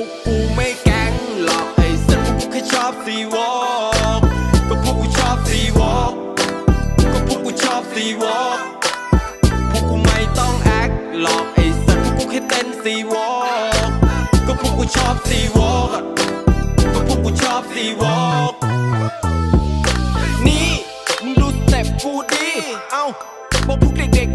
วกกูไม่แก๊งหรอกไอ้สัตว์พวกกูแค่ชอบซีวอล์กก็พวกกูชอบซีวอล์กก็พวกกูชอบซีวอล์กพวกกูไม่ต้องแอคหรอกไอ้สัตว์พวกกูแค่เต้นซีวอล์กก็พวกกูชอบซีวอล์กก็พวกกูชอบซีวอล์กนี่มึงดูสเต็ปกูดิเอ้าบอกพวกเด็ก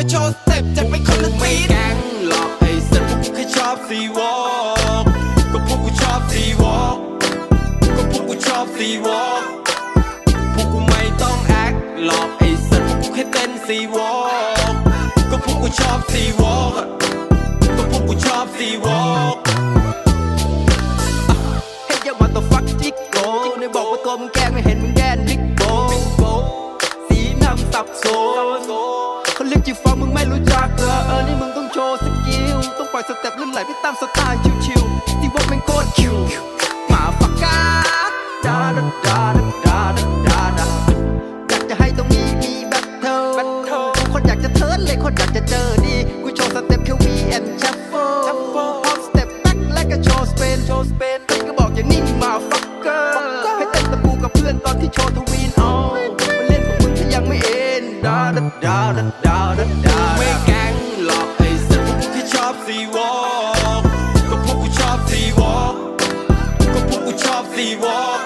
มาโชว์สเต็ปจัดไปคนละทีแกงหรอกไอ้สัตว์พวกกูแค่ชอบซีวอล์กก็พวกกูชอบซีวอล์กก็พวกกูชอบซีวอล์กพวกกูไม่ต้องแอคหรอกไอ้สัตว์พวกกูแค่เต้นซีวอล์กก็พวกกูชอบซีวอล์กก็พวกกูชอบซีวอล์กเฮ้ยอย่ามาตัวฟักจิกโก้ในบอกว่าตัวมึงแกงไม่เห็นมึงแกล้งบิ๊กโบสีน้ำสับสน เขาเรียกจีฟังมึงไม่รู้จักเหรอเออนี่มึงต้องโชว์สกิลต้องปล่อยสเต็ปลื่นไหลไปตามสไตล์ชิวๆที่ว่าเป็นโคตรคิวมาฟักกาดาดาดาดาดาดาดาอยากจะให้ตรงนี้มีแบทเทิลคนอยากจะเทิร์นเลยคนอยากจะเจอดีกูโชว์สเต็ปแค่วีแอนชัฟเฟิลพร้อมสเต็ปแบ็คและก็โชว์สเปนโชว์สเปนก็บอกอย่างนี้มาฟักเกอร์ให้เต้นตะปูกับเพื่อนตอนที่โชว์ทวีน เอ็นดาดาดาดาดาดาดาไม่แก๊งหรอกไอ้สัตว์พวกกูแค่ชอบซีวอล์กก็พวกกูชอบซีวอล์กก็พวกกูชอบซีวอล์ก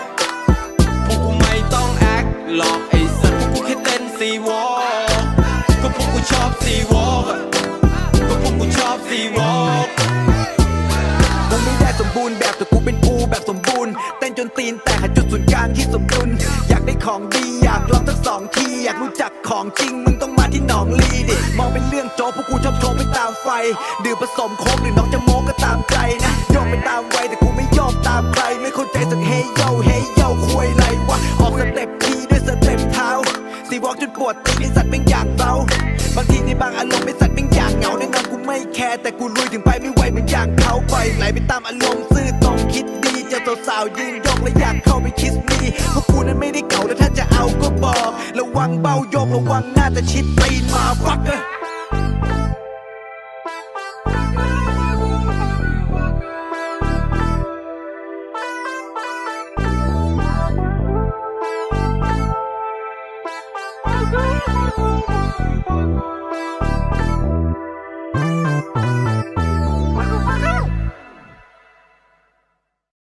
ตีนแตกหาจุดศูนย์กลางที่สมดุล อยากได้ของดีอยากลองทั้งสองที อยากรู้จักของจริงมึงต้องมาที่หนองลีดิมองเป็นเรื่องโจ๊กพวกกูชอบโชว์ไปตามไฟ ดื่มผสมโค้กหรือน้องจะโม้ก็ตามใจนะโยกไปตามวัยแต่กูไม่ยอมตามใคร ไม่เข้าใจสักเฮยโยเฮยโยคุยไรวะออกสเต็ปทีด้วยสเต็ปเท้าสีวอกจนปวดตีนสัตว์เป็นอย่างเราบางทีในบางอารมณ์ไอสัตว์เป็นอย่างเหงาในงานกูไม่แคร์แต่กูลุยถึงไปไม่ไหวเหมือนอย่างเขาปล่อยไหลไปตามอารมณ์ซื่อตรงคิด สาวสาวยืนยกและอยากเข้าไปคิสมีพวกกูนั้นไม่ได้เก่าแล้วถ้าจะเอาก็บอกระวังเบายกระวังหน้าจะชิดตีนมาฟักเกอร์ Bye.